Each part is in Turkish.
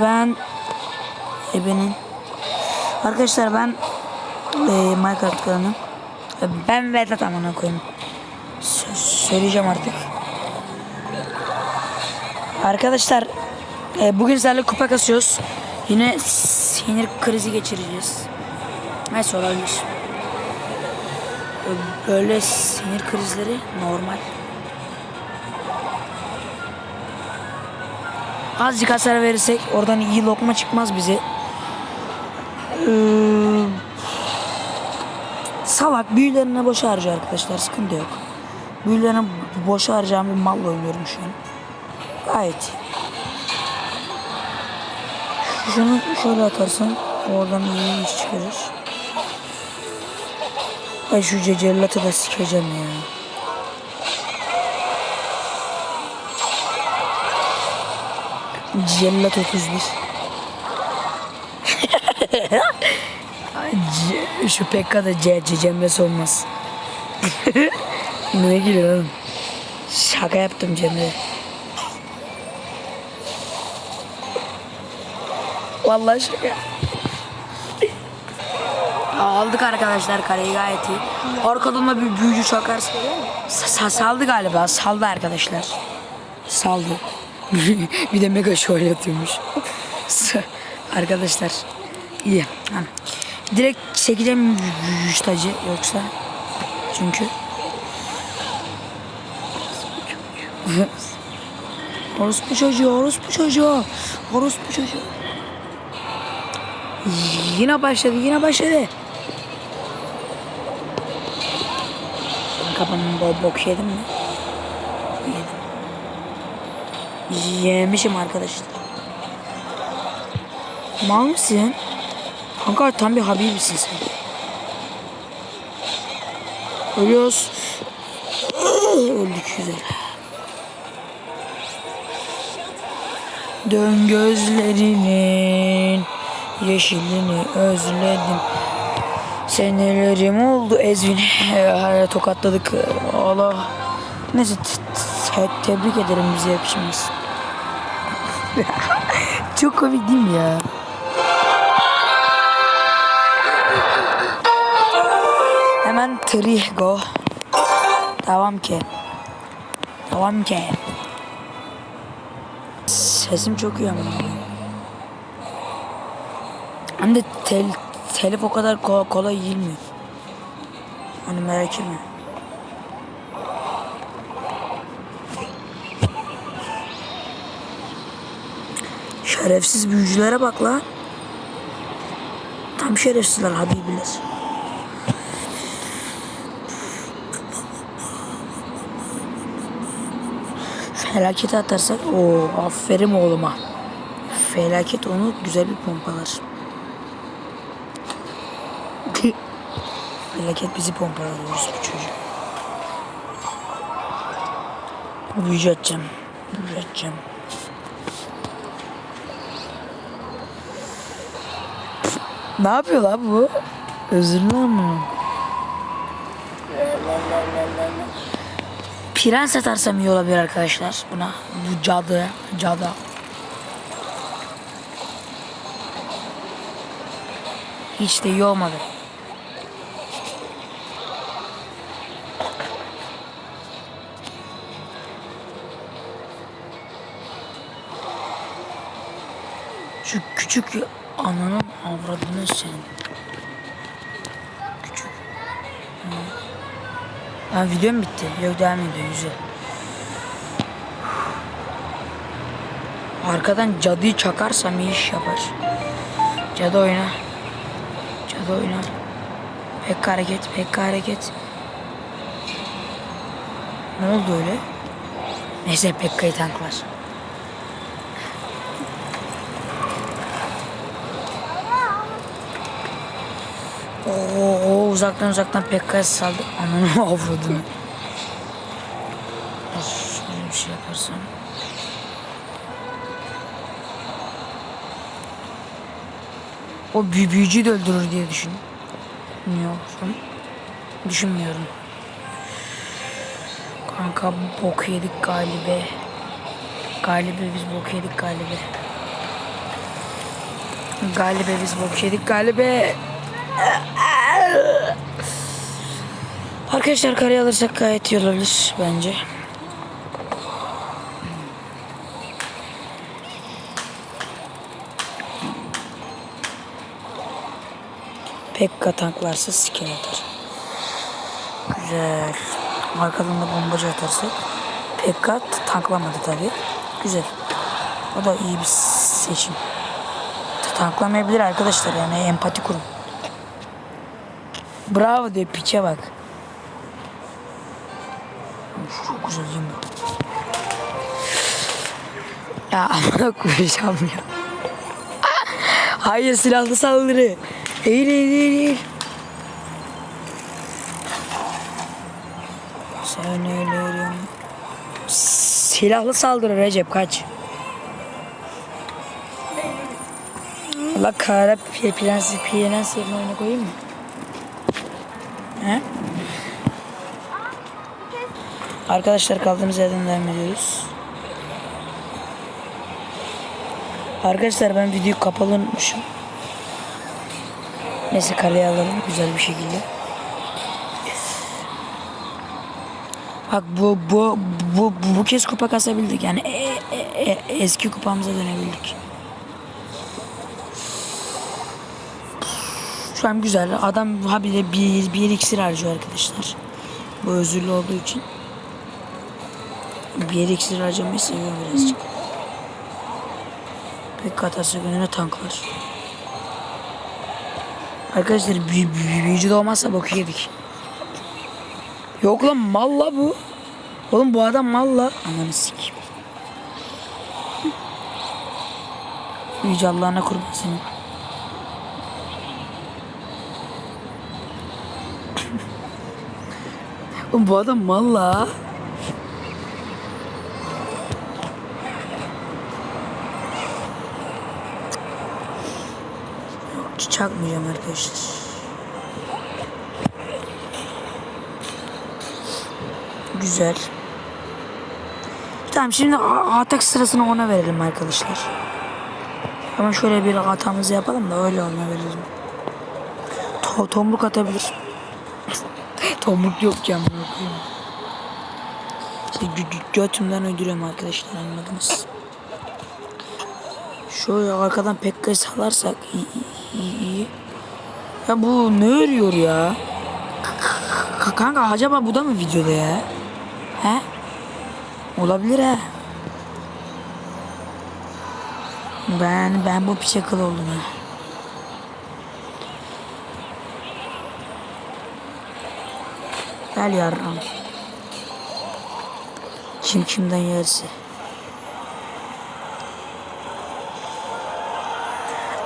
Ben Ebe'nin. Arkadaşlar ben e, Minecraft kanalı E, Ben Vedat amına koyayım. Sö- Söyleyeceğim artık. Arkadaşlar e, Bugün sizlerle kupa kasıyoruz. Yine sinir krizi geçireceğiz. Neyse olabilir. E, Böyle sinir krizleri normal Azıcık hasar verirsek oradan iyi lokma çıkmaz bize. Ee, salak büyülerine boş harcıyor arkadaşlar sıkıntı yok. Büyülerine boş harcayan bir malla oynuyorum şu an. Gayet. Şunu şöyle atarsan oradan iyi iş çıkarır. Ay şu cecellatı da sikeceğim ya. Cellat 31. Ay, C- şu Pekka'da C, C Cemre'si olmaz. ne gülüyor oğlum? Şaka yaptım Cemre. Vallahi şaka. Aldık arkadaşlar kareyi gayet iyi. Arkadan da bir büyücü çakar. Sa- saldı galiba. Saldı arkadaşlar. Saldı. bir de mega şöyle yatıyormuş. arkadaşlar. iyi. Ha. Direkt çekeceğim tacı yoksa. Çünkü. Orospu çocuğu, orospu çocuğu. Orospu çocuğu. Yine başladı, yine başladı. Kafanın bol bok yedim mi? Yedim. Yemişim arkadaşlar. Mal mısın? Kanka tam bir habibisin sen. Ölüyoruz. Öldük güzel. Dön gözlerinin yeşilini özledim. Senelerim oldu ezvin. Tokatladık. Allah. Neyse tebrik ederim bize yakışmaz. Çok komik değil mi ya? Hemen Trigo. Devam ki. Devam ki. Sesim çok iyi ama. Hem de tel, telif o kadar kolay, kolay yiyilmiyor. Hani merak etme. Şerefsiz büyücülere bak lan. Tam şerefsizler Habibiler. Felaket atarsak o aferin oğluma. Felaket onu güzel bir pompalar. Felaket bizi pompalar bu çocuğu. Büyücü atacağım. Büyücü atacağım. Ne yapıyor lan bu? Özür mü? Prens atarsam iyi olabilir arkadaşlar buna. Bu cadı, cadı. Hiç de iyi olmadı. Şu küçük ananın avradını senin. Küçük. Ha, video mu bitti? Yok devam ediyor güzel. Arkadan cadıyı çakarsam iyi iş yapar. Cadı oyna. Cadı oyna. Pek hareket, pek hareket. Ne oldu öyle? Neyse Pekka'yı tanklar. Oo, uzaktan uzaktan Pekka'ya saldı. Ananı avradını. Şöyle bir şey yaparsam. O büyü büyücüyü de öldürür diye düşünüyorum. Düşünmüyorum. Kanka bok yedik galibe. Galibe biz bok yedik galibe. Galibe biz bok yedik galibe. Arkadaşlar karayı alırsak gayet iyi olabilir bence. Pekka tanklarsa skill atar. Güzel. Arkadan da bombacı atarsak. Pekka tanklamadı tabi. Güzel. O da iyi bir seçim. Tanklamayabilir arkadaşlar yani empati kurun. Bravo diyor piçe bak. Çok güzel değil mi? Ya amına koyacağım ya. Hayır silahlı saldırı. Eğil eğil eğil. Sen ölürüm. Silahlı saldırı Recep kaç. Allah kara prensi prens yerine oyunu koyayım mı? He? Arkadaşlar kaldığımız yerden devam ediyoruz. Arkadaşlar ben videoyu kapalı unutmuşum. Neyse kaleye alalım güzel bir şekilde. Bak bu bu bu bu, bu kez kupa kasabildik yani e- e- e- eski kupamıza dönebildik. Şu an güzel. Adam habire bir, bir iksir harcıyor arkadaşlar. Bu özürlü olduğu için. Bir iksir harcamayı seviyor birazcık. Pek atarsa önüne tanklar. Arkadaşlar büyü, büyü, büyücü de olmazsa boku yedik. Yok lan mal la bu. Oğlum bu adam mal la. Ananı sikeyim. Büyücü Allah'ına kurban seni. Bu adam mal la. Çakmayacağım arkadaşlar. Güzel. Tamam şimdi atak sırasını ona verelim arkadaşlar. Ama şöyle bir hatamızı yapalım da öyle ona verelim. To tomruk atabilir. Tomruk yok koyayım. İşte gö- gö- götümden öldürüyorum arkadaşlar anladınız. Şöyle arkadan Pekka'yı salarsak iyi, iyi, iyi. Ya bu ne örüyor ya? K- kanka acaba bu da mı videoda ya? He? Olabilir ha. Ben ben bu piçe kıl oldum ha. Gel yarram. Kim kimden yerse.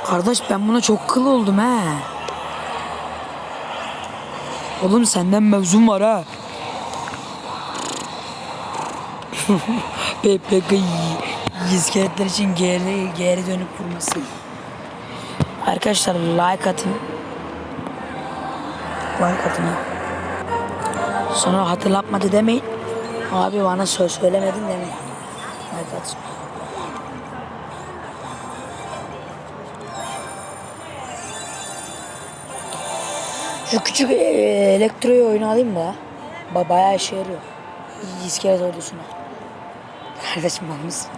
Kardeş ben buna çok kıl oldum ha. Oğlum senden mevzum var ha. PPK iskeletler için geri, geri dönüp vurması. Arkadaşlar like atın. Like atın ha. Sonra hatırlatmadı demeyin. Abi bana söz söylemedin demeyin. Like atın. Şu küçük e, elektroyu oyunu alayım da. Ba bayağı işe yarıyor. İskelet ordusuna. Kardeşim mal mısın?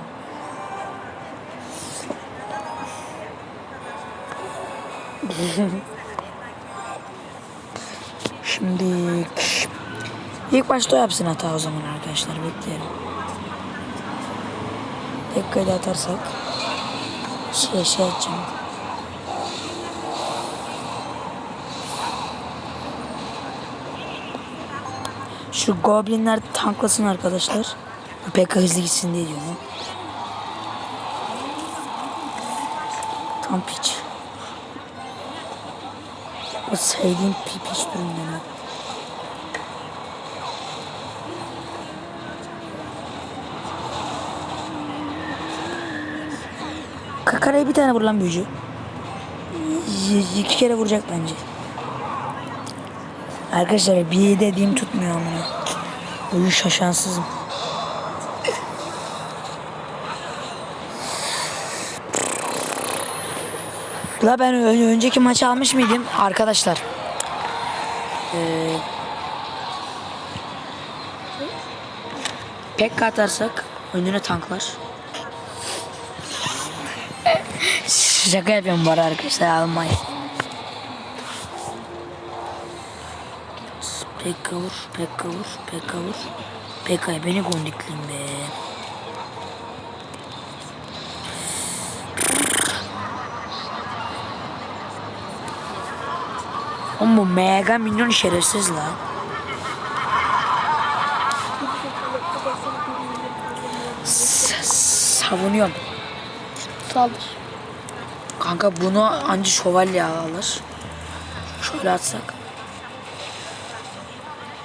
Şimdi ilk başta o yapsın hata o zaman arkadaşlar bekleyelim. Tek da atarsak şey şey edeceğim. Şu goblinler tanklasın arkadaşlar. Pek hızlı gitsin diye diyorum. Tam piç. O sevdiğim pi piç durumdan ha. Kakara'ya bir tane vur lan büyücü. Y- iki kere vuracak bence. Arkadaşlar bir dediğim tutmuyor amına. Uyu şaşansızım. La ben önceki maçı almış mıydım arkadaşlar? Ee, Pekka atarsak önüne tanklar. Şaka yapıyorum arada arkadaşlar almayın. Pekka vur, Pekka vur, Pekka vur. Pekka'ya beni gondiklim be. Oğlum bu mega minyon şerefsiz la. S- Savunuyorum. Saldır. Kanka bunu anca şövalye alır. Şöyle atsak.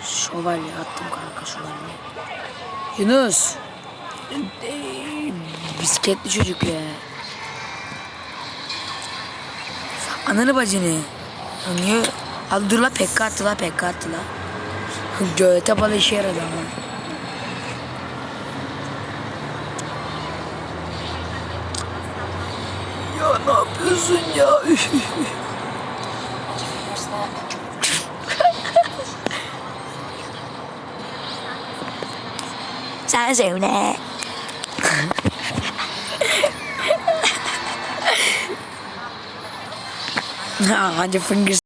Şövalye attım kanka şövalye. Yunus. Bisikletli çocuk ya. Ananı bacını. Niye? Al dur la pekka attı la pekka attı la. Göğete balı işe yaradı ama. Ya ne yapıyorsun ya? Sen söyle. Ha, your fingers